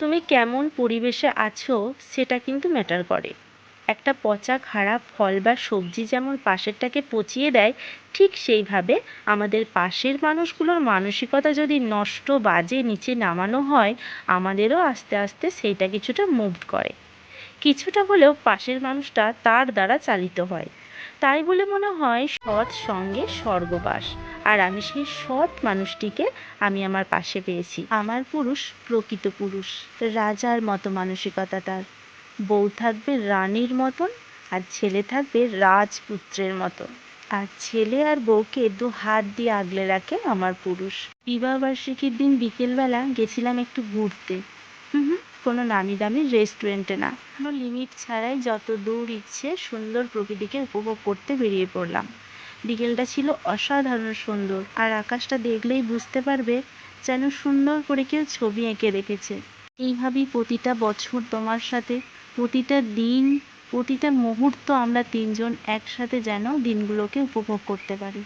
তুমি কেমন পরিবেশে আছো সেটা কিন্তু ম্যাটার করে। একটা পচা, খারাপ ফল বা সবজি যেমন পাশেরটাকে পচিয়ে দেয়, ঠিক সেইভাবে আমাদের পাশের মানুষগুলোর মানসিকতা যদি নষ্ট বাজে নিচে নামানো হয়, আমাদেরও আস্তে আস্তে সেইটা কিছুটা মুভ করে। কিছুটা হলেও পাশের মানুষটা তার দ্বারা চালিত হয়। তাই বলে মনে হয় সৎ সঙ্গে স্বর্গবাস। আর আমি সেই সৎ মানুষটিকে আমি আমার পাশে পেয়েছি। আমার পুরুষ প্রকৃত পুরুষ। রাজার মতো মানসিকতা তার। বউ থাকবে রানীর মতন আর ছেলে থাকবে রাজপুত্রের মতো আর ছেলে আর বউকে দু হাত দিয়ে আগলে রাখে আমার পুরুষ। বিবাহবার্ষিকীর দিন বিকেলবেলা গেছিলাম একটু ঘুরতে। হুম হুম। কোনো নামি দামি রেস্টুরেন্টে না। কোনো লিমিট ছাড়াই যত দূর ইচ্ছে সুন্দর প্রকৃতিকে উপভোগ করতে বেরিয়ে পড়লাম। বিকেলটা ছিল অসাধারণ সুন্দর, আর আকাশটা দেখলেই বুঝতে পারবে যেন সুন্দর করে কেউ ছবি এঁকে রেখেছে। এইভাবেই প্রতিটা বছর তোমার সাথে, প্রতিটা দিন, প্রতিটা মুহূর্ত আমরা তিনজন একসাথে যেন দিনগুলোকে উপভোগ করতে পারি।